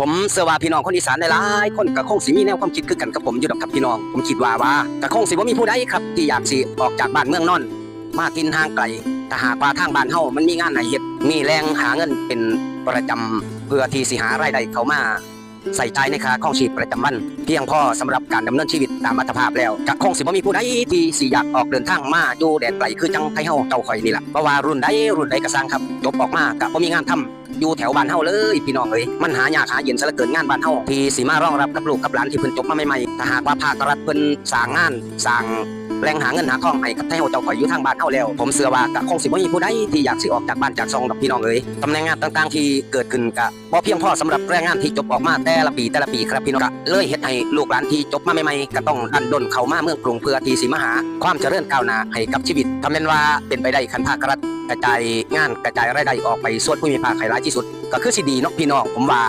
ผมเสว่าพี่น้องคนอีสานหลายๆคนก็คงสิมีแนวความคิดคือกันกับผมอยู่ดอกครับพี่น้อง ผมคิดว่าว่าก็คงสิบ่มีผู้ใดครับ ที่อยากสิออกจากบ้านเมืองนอน มากินทางไกลถ้าหากว่าทางบ้านเฮามันมีงานไหนเฮ็ดมีแรงหาเงินเป็นประจำเพื่อที่สิหารายได้เข้ามา ใส่ใจในค่าครองชีพประจำวันเพียงพอสำหรับการดำเนินชีวิตตามอัตภาพแล้วก็คงสิบ่มีผู้ใดที่สิอยากออกเดินทางมาอยู่แดนไกลคือจังไทเฮาเจ้าข่อยนี่ล่ะเพราะว่ารุ่นใดรุ่นใดก็สร้างครับจบออกมาก็บ่มีงานทำอยู่แถวบ้านเฮาเลยพี่น้องเอ้ยมันหายากหาเย็นซะเหลือเกินงานบ้านเฮาที่สิมารองรับกับลูกกับหลานที่เพิ่นจบมาใหม่ๆถ้าหากว่าภาครัฐเพิ่นสร้างงานสร้าง แหล่งหาเงินหาทองให้กับไทเฮาเจ้าข่อยอยู่ทางบ้านเฮาแล้ว ผมเชื่อว่าก็คงสิบ่มีผู้ใดที่อยากสิออกจากบ้านจากซองดอกพี่น้องเอ้ยตำแหน่งงานต่างๆที่เกิดขึ้นก็บ่เพียงพอสำหรับแรงงานที่จบออกมาแต่ละปีแต่ละปีครับพี่น้องก็เลยเฮ็ดให้ลูกหลานที่จบมาใหม่ๆก็ต้องดันด้นเข้ามาเมืองกรุงเพื่อที่สิมาหา ความเจริญก้าวหน้าให้กับชีวิตทำเป็นว่าเป็นไปได้คันภาครัฐกระจายงานกระจายรายได้ออกไปส่วนภูมิภาคให้หลายที่สุด ก็คือสิดีเนาะพี่น้องผมว่า